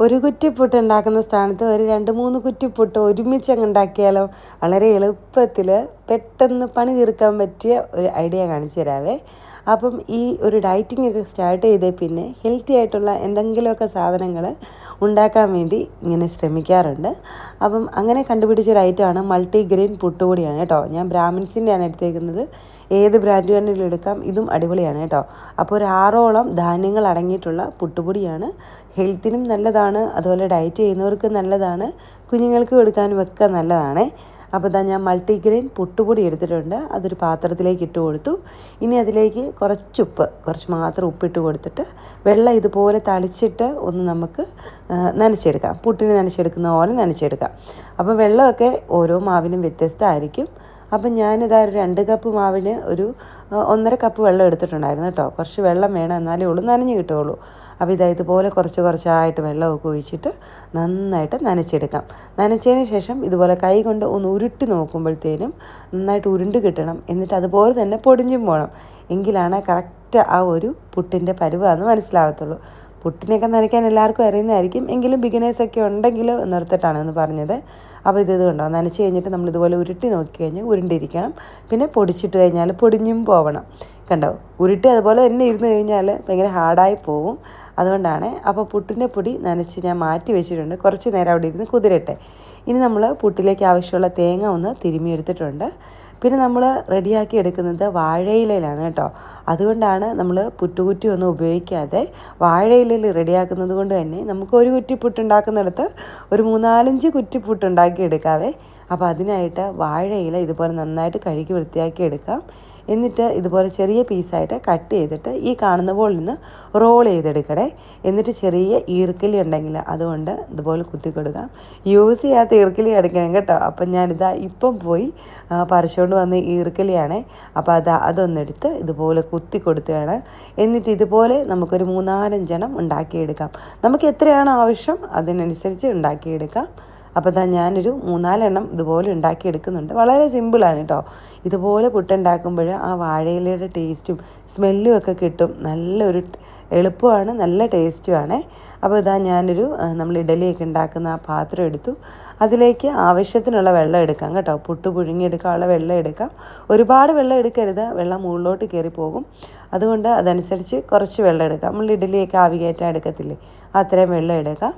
ഒരു കുറ്റിപ്പുട്ട് ഉണ്ടാക്കുന്ന സ്ഥാനത്ത് ഒരു രണ്ട് മൂന്ന് കുറ്റിപ്പുട്ട് ഒരുമിച്ച് അങ്ങ് ഉണ്ടാക്കിയാലോ വളരെ എളുപ്പത്തിൽ പെട്ടെന്ന് പണി തീർക്കാൻ പറ്റിയ ഒരു ഐഡിയ കാണിച്ചു തരാവേ. അപ്പം ഈ ഒരു ഡയറ്റിംഗ് ഒക്കെ സ്റ്റാർട്ട് ചെയ്തേ പിന്നെ ഹെൽത്തി ആയിട്ടുള്ള എന്തെങ്കിലുമൊക്കെ സാധനങ്ങൾ ഉണ്ടാക്കാൻ വേണ്ടി ഇങ്ങനെ ശ്രമിക്കാറുണ്ട്. അപ്പം അങ്ങനെ കണ്ടുപിടിച്ചൊരു ഐറ്റമാണ് മൾട്ടി ഗ്രെയിൻ പുട്ടുപൊടിയാണ് കേട്ടോ. ഞാൻ ബ്രാഹ്മിൻസിന്റെയാണ് എടുത്തേക്കുന്നത്. ഏത് ബ്രാൻഡ് വേണമെങ്കിലും എടുക്കാം. ഇതും അടിപൊളിയാണ് കേട്ടോ. അപ്പോൾ ഒരു ആറോളം ധാന്യങ്ങൾ അടങ്ങിയിട്ടുള്ള പുട്ടുപൊടിയാണ്. ഹെൽത്തിനും നല്ലതാണ്. അതുപോലെ ഡയറ്റ് ചെയ്യുന്നവർക്ക് നല്ലതാണ്. കുഞ്ഞുങ്ങൾക്ക് കൊടുക്കാനും ഒക്കെ നല്ലതാണ്. അപ്പോൾ ഇതാ ഞാൻ മൾട്ടിഗ്രെയിൻ പുട്ടുപൊടി എടുത്തിട്ടുണ്ട്. അതൊരു പാത്രത്തിലേക്ക് ഇട്ട് കൊടുത്തു. ഇനി അതിലേക്ക് കുറച്ച് ഉപ്പ് കുറച്ച് മാത്രം ഉപ്പിട്ട് കൊടുത്തിട്ട് വെള്ളം ഇതുപോലെ തളിച്ചിട്ട് ഒന്ന് നമുക്ക് നനച്ചെടുക്കാം. പുട്ടിന് നനച്ചെടുക്കുന്ന പോലെ നനച്ചെടുക്കാം. അപ്പോൾ വെള്ളമൊക്കെ ഓരോ മാവിനും വ്യത്യസ്തമായിരിക്കും. അപ്പം ഞാനിതാ ഒരു രണ്ട് കപ്പ് മാവിന് ഒരു ഒന്നര കപ്പ് വെള്ളം എടുത്തിട്ടുണ്ടായിരുന്നു കേട്ടോ. കുറച്ച് വെള്ളം വേണം എന്നാലേ ഉള്ളൂ നനഞ്ഞ് കിട്ടുകയുള്ളൂ. അപ്പോൾ ഇതാ ഇതുപോലെ കുറച്ച് കുറച്ചായിട്ട് വെള്ളമൊക്കെ ഒഴിച്ചിട്ട് നന്നായിട്ട് നനച്ചെടുക്കാം. നനച്ചതിന് ശേഷം ഇതുപോലെ കൈ കൊണ്ട് ഒന്ന് ഉരുട്ടി നോക്കുമ്പോഴത്തേനും നന്നായിട്ട് ഉരുണ്ട് കിട്ടണം. എന്നിട്ട് അതുപോലെ തന്നെ പൊടിഞ്ഞും പോകണം എങ്കിലാണ് കറക്റ്റ് ആ ഒരു പുട്ടിന്റെ പരുവാന്ന് മനസ്സിലാവത്തുള്ളൂ. പുട്ടിനൊക്കെ നനയ്ക്കാൻ എല്ലാവർക്കും അറിയുന്നതായിരിക്കും. എങ്കിലും ബിഗിനേഴ്സൊക്കെ ഉണ്ടെങ്കിൽ നിർത്തിട്ടാണ് എന്ന് പറഞ്ഞത്. അപ്പോൾ ഇത് കണ്ടോ? നനച്ച് കഴിഞ്ഞിട്ട് നമ്മൾ ഇതുപോലെ ഉരുട്ടി നോക്കി കഴിഞ്ഞാൽ ഉരുണ്ടിരിക്കണം. പിന്നെ പൊടിച്ചിട്ട് കഴിഞ്ഞാൽ പൊടിഞ്ഞും പോവണം. കണ്ടോ? ഉരുട്ടി അതുപോലെ തന്നെ ഇരുന്ന് കഴിഞ്ഞാൽ ഭയങ്കര ഹാർഡായി പോവും. അതുകൊണ്ടാണ് അപ്പോൾ പുട്ടിന്റെ പൊടി നനച്ച് ഞാൻ മാറ്റി വെച്ചിട്ടുണ്ട്. കുറച്ച് നേരം അവിടെ ഇരുന്ന് കുതിരട്ടെ. ഇനി നമ്മൾ പുട്ടിലേക്ക് ആവശ്യമുള്ള തേങ്ങ ഒന്ന് തിരുമിയെടുത്തിട്ടുണ്ട് പിന്നെ നമ്മൾ റെഡിയാക്കി എടുക്കുന്നത് വാഴയിലയിലാണ് കേട്ടോ. അതുകൊണ്ടാണ് നമ്മൾ പുറ്റുകുറ്റി ഒന്നും ഉപയോഗിക്കാതെ വാഴയിലയിൽ റെഡിയാക്കുന്നത് കൊണ്ട് തന്നെ നമുക്ക് ഒരു കുറ്റി പുട്ടുണ്ടാക്കുന്നിടത്ത് ഒരു മൂന്നാലഞ്ച് കുറ്റി പുട്ടുണ്ടാക്കി എടുക്കാവേ. അപ്പോൾ അതിനായിട്ട് വാഴയില ഇതുപോലെ നന്നായിട്ട് കഴുകി വൃത്തിയാക്കി എടുക്കാം. എന്നിട്ട് ഇതുപോലെ ചെറിയ പീസായിട്ട് കട്ട് ചെയ്തിട്ട് ഈ കാണുന്ന പോലെ നിന്ന് റോൾ ചെയ്തെടുക്കണേ. എന്നിട്ട് ചെറിയ ഈർക്കിലി ഉണ്ടെങ്കിൽ അതുകൊണ്ട് ഇതുപോലെ കുത്തി കൊടുക്കാം യൂസ് ചെയ്യാത്ത ഈർക്കിലി എടുക്കണം കേട്ടോ. അപ്പം ഞാനിതാ ഇപ്പം പോയി ആ, പറിച്ചുകൊണ്ട് വന്ന ഈർക്കലിയാണ്. അപ്പോൾ അത് അതൊന്നെടുത്ത് ഇതുപോലെ കുത്തി കൊടുത്തുകയാണ് എന്നിട്ട് ഇതുപോലെ നമുക്കൊരു മൂന്നാലഞ്ചെണ്ണം ഉണ്ടാക്കിയെടുക്കാം. നമുക്ക് എത്രയാണ് ആവശ്യം അതിനനുസരിച്ച് ഉണ്ടാക്കിയെടുക്കാം. അപ്പോൾ ഇതാ ഞാനൊരു മൂന്നാലെണ്ണം ഇതുപോലെ ഉണ്ടാക്കിയെടുക്കുന്നുണ്ട്. വളരെ സിമ്പിളാണ് കേട്ടോ. ഇതുപോലെ പുട്ടുണ്ടാക്കുമ്പോൾ ആ വാഴയിലയുടെ ടേസ്റ്റും സ്മെല്ലും ഒക്കെ കിട്ടും. നല്ലൊരു എളുപ്പമാണ് നല്ല ടേസ്റ്റുമാണ്. അപ്പോൾ ഇതാ ഞാനൊരു നമ്മൾ ഇഡലിയൊക്കെ ഉണ്ടാക്കുന്ന ആ പാത്രം എടുത്തു. അതിലേക്ക് ആവശ്യത്തിനുള്ള വെള്ളം എടുക്കാം കേട്ടോ. പുട്ട് പുഴുങ്ങിയെടുക്കാനുള്ള വെള്ളം എടുക്കാം. ഒരുപാട് വെള്ളം എടുക്കരുത്. വെള്ളം മുകളിലോട്ട് കയറി പോകും. അതുകൊണ്ട് അതനുസരിച്ച് കുറച്ച് വെള്ളം എടുക്കാം. നമ്മൾ ഇഡലിയൊക്കെ ആവി കയറ്റാൻ എടുക്കത്തില്ലേ? അത്രയും വെള്ളം എടുക്കാം.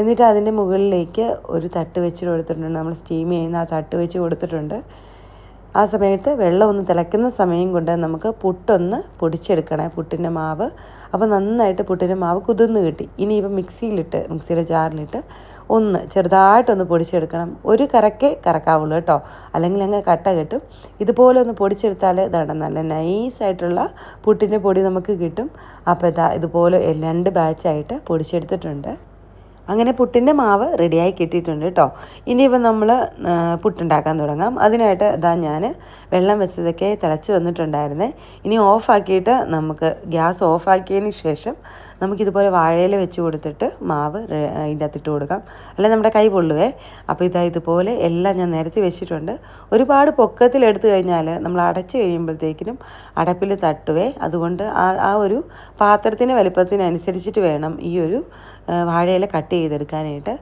എന്നിട്ട് അതിന്റെ മുകളിലേക്ക് ഒരു തട്ട് വെച്ച് കൊടുത്തിട്ടുണ്ട്. നമ്മൾ സ്റ്റീം ചെയ്യുന്ന ആ തട്ട് വെച്ച് കൊടുത്തിട്ടുണ്ട്. ആ സമയത്ത് വെള്ളം ഒന്ന് തിളയ്ക്കുന്ന സമയം കൊണ്ട് നമുക്ക് പുട്ടൊന്ന് പൊടിച്ചെടുക്കണേ പുട്ടിന്റെ മാവ്. അപ്പോൾ നന്നായിട്ട് പുട്ടിന്റെ മാവ് കുതിർന്ന് കിട്ടി. ഇനിയിപ്പോൾ മിക്സിയിലിട്ട് മിക്സിയുടെ ജാറിലിട്ട് ഒന്ന് ചെറുതായിട്ടൊന്ന് പൊടിച്ചെടുക്കണം. ഒരു കറക്കേ കറക്കാവുള്ളൂ കേട്ടോ. അല്ലെങ്കിൽ അങ്ങ് കട്ട കിട്ടും. ഇതുപോലെ ഒന്ന് പൊടിച്ചെടുത്താൽ ഇതാണ് നല്ല നൈസായിട്ടുള്ള പുട്ടിന്റെ പൊടി നമുക്ക് കിട്ടും. അപ്പോൾ ഇതാ ഇതുപോലെ രണ്ട് ബാച്ചായിട്ട് പൊടിച്ചെടുത്തിട്ടുണ്ട്. അങ്ങനെ പുട്ടിന്റെ മാവ് റെഡിയായി കിട്ടിയിട്ടുണ്ട് കേട്ടോ. ഇനിയിപ്പോൾ നമ്മൾ പുട്ടുണ്ടാക്കാൻ തുടങ്ങാം. അതിനായിട്ട് ഇതാ ഞാൻ വെള്ളം വെച്ചതൊക്കെ തിളച്ച് വന്നിട്ടുണ്ടായിരുന്നേ. ഇനി ഓഫാക്കിയിട്ട് നമുക്ക് ഗ്യാസ് ഓഫാക്കിയതിന് ശേഷം നമുക്കിതുപോലെ വാഴയിൽ വെച്ച് കൊടുത്തിട്ട് മാവ് അകത്തിട്ട് കൊടുക്കാം. അല്ല നമ്മുടെ കൈ പൊള്ളുവേ. അപ്പോൾ ഇതാ ഇതുപോലെ എല്ലാം ഞാൻ നിരത്തി വെച്ചിട്ടുണ്ട്. ഒരുപാട് പൊക്കത്തിൽ എടുത്തു കഴിഞ്ഞാൽ നമ്മൾ അടച്ച് കഴിയുമ്പോഴത്തേക്കിനും അടപ്പിൽ തട്ടുവേ. അതുകൊണ്ട് ആ ആ ഒരു പാത്രത്തിന് വലിപ്പത്തിനനുസരിച്ചിട്ട് വേണം ഈ ഒരു വാഴയില കട്ട് ചെയ്തെടുക്കാനായിട്ട്.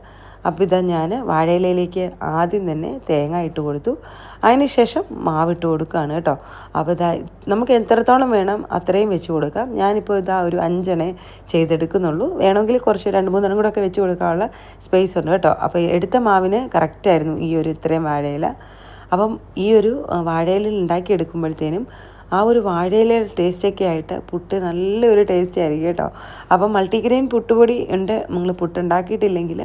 അപ്പോൾ ഇതാ ഞാൻ വാഴയിലയിലേക്ക് ആദ്യം തന്നെ തേങ്ങ ഇട്ട് കൊടുത്തു. അതിന് ശേഷം മാവിട്ട് കൊടുക്കുകയാണ് കേട്ടോ. അപ്പോൾ ഇതാ നമുക്ക് എത്രത്തോളം വേണം അത്രയും വെച്ച് കൊടുക്കാം. ഞാനിപ്പോൾ ഇതാ ഒരു അഞ്ചെണ്ണേ ചെയ്തെടുക്കുന്നുള്ളൂ. വേണമെങ്കിൽ കുറച്ച് രണ്ട് മൂന്നെണ്ണം കൂടെ ഒക്കെ വെച്ച് കൊടുക്കാനുള്ള സ്പേസ് ഉണ്ട് കേട്ടോ. അപ്പോൾ എടുത്ത മാവിന് കറക്റ്റായിരുന്നു ഈ ഒരു ഇത്രയും വാഴയില. അപ്പം ഈ ഒരു വാഴയിലുണ്ടാക്കിയെടുക്കുമ്പോഴത്തേനും ആ ഒരു വാഴയിലെ ടേസ്റ്റൊക്കെ ആയിട്ട് പുട്ട് നല്ലൊരു ടേസ്റ്റ് ആയിരിക്കും കേട്ടോ. അപ്പം മൾട്ടിഗ്രെയിൻ പുട്ടുപൊടി ഉണ്ട്. നിങ്ങൾ പുട്ടുണ്ടാക്കിയിട്ടില്ലെങ്കിൽ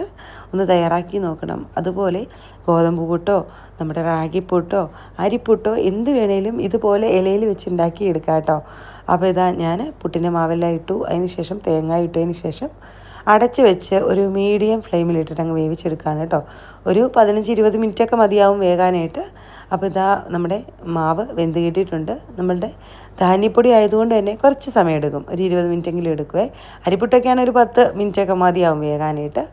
ഒന്ന് തയ്യാറാക്കി നോക്കണം. അതുപോലെ ഗോതമ്പ് പുട്ടോ നമ്മുടെ റാഗിപ്പുട്ടോ അരിപ്പുട്ടോ എന്ത് വേണേലും ഇതുപോലെ ഇലയിൽ വെച്ച് ഉണ്ടാക്കി എടുക്കാം കേട്ടോ. അപ്പോൾ ഇതാ ഞാൻ പുട്ടിന്റെ മാവെല്ലാം ഇട്ടു. അതിന് ശേഷം തേങ്ങ ഇട്ടതിന് ശേഷം അടച്ച് വെച്ച് ഒരു മീഡിയം ഫ്ലെയിമിലിട്ടിട്ട് അങ്ങ് വേവിച്ചെടുക്കുകയാണ് കേട്ടോ. ഒരു പതിനഞ്ച് ഇരുപത് മിനിറ്റൊക്കെ മതിയാവും വേകാനായിട്ട്. അപ്പോൾ ഇതാ നമ്മുടെ മാവ് വെന്ത് കിട്ടിയിട്ടുണ്ട്. നമ്മളുടെ ധാന്യപ്പൊടി ആയതുകൊണ്ട് തന്നെ കുറച്ച് സമയം എടുക്കും. ഒരു ഇരുപത് മിനിറ്റെങ്കിലും എടുക്കുവേ. അരിപ്പുട്ടൊക്കെയാണ് ഒരു പത്ത് മിനിറ്റൊക്കെ മതിയാവും വേകാനായിട്ട്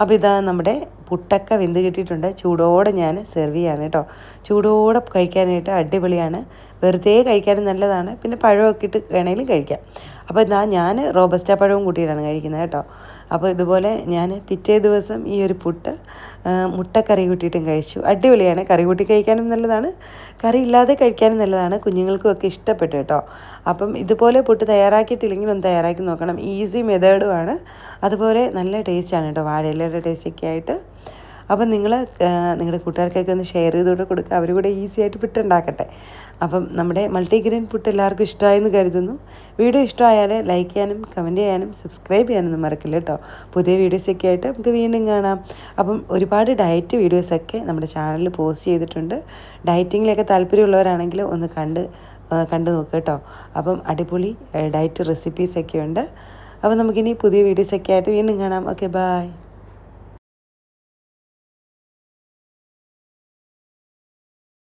അപ്പോൾ ഇതാ നമ്മുടെ പുട്ടൊക്കെ വെന്ത് കിട്ടിയിട്ടുണ്ട്. ചൂടോടെ ഞാൻ സെർവ് ചെയ്യാണ് കേട്ടോ. ചൂടോടെ കഴിക്കാനായിട്ട് അടിപൊളിയാണ്. വെറുതെ കഴിക്കാനും നല്ലതാണ്. പിന്നെ പഴമൊക്കെ ഇട്ട് വേണമെങ്കിലും കഴിക്കാം. അപ്പോൾ ഇതാ ഞാൻ റോബസ്റ്റ പഴവും കൂട്ടിയിട്ടാണ് കഴിക്കുന്നത് കേട്ടോ. അപ്പോൾ ഇതുപോലെ ഞാൻ പിറ്റേ ദിവസം ഈ ഒരു പുട്ട് മുട്ട മുട്ടക്കറി കൂട്ടിയിട്ടും കഴിച്ചു. അടിപൊളിയാണ്. കറി കൂട്ടി കഴിക്കാനും നല്ലതാണ്. കറി ഇല്ലാതെ കഴിക്കാനും നല്ലതാണ്. കുഞ്ഞുങ്ങൾക്കും ഒക്കെ ഇഷ്ടപ്പെട്ടു കേട്ടോ. അപ്പം ഇതുപോലെ പുട്ട് തയ്യാറാക്കിയിട്ടില്ലെങ്കിൽ ഒന്ന് തയ്യാറാക്കി നോക്കണം. ഈസി മെത്തേഡുമാണ് അതുപോലെ നല്ല ടേസ്റ്റാണ് കേട്ടോ. വാഴയിലയുടെ ടേസ്റ്റൊക്കെ ആയിട്ട്. അപ്പം നിങ്ങൾ നിങ്ങളുടെ കൂട്ടുകാർക്കൊക്കെ ഒന്ന് ഷെയർ ചെയ്തുകൊണ്ട് കൊടുക്കുക അവർ കൂടെ ഈസി ആയിട്ട് പുട്ടുണ്ടാക്കട്ടെ. അപ്പം നമ്മുടെ മൾട്ടിഗ്രെയിൻ പുട്ട് എല്ലാവർക്കും ഇഷ്ടമായെന്ന് കരുതുന്നു. വീഡിയോ ഇഷ്ടമായാൽ ലൈക്ക് ചെയ്യാനും കമന്റ് ചെയ്യാനും സബ്സ്ക്രൈബ് ചെയ്യാനൊന്നും മറക്കില്ല കേട്ടോ. പുതിയ വീഡിയോസൊക്കെ ആയിട്ട് നമുക്ക് വീണ്ടും കാണാം. അപ്പം ഒരുപാട് ഡയറ്റ് വീഡിയോസൊക്കെ നമ്മുടെ ചാനലിൽ പോസ്റ്റ് ചെയ്തിട്ടുണ്ട്. ഡയറ്റിങ്ങിലൊക്കെ താല്പര്യമുള്ളവരാണെങ്കിൽ ഒന്ന് കണ്ട് കണ്ട് നോക്കുക കേട്ടോ. അപ്പം അടിപൊളി ഡയറ്റ് റെസിപ്പീസൊക്കെ ഉണ്ട്. അപ്പം നമുക്കിനി പുതിയ വീഡിയോസൊക്കെ ആയിട്ട് വീണ്ടും കാണാം. Okay bye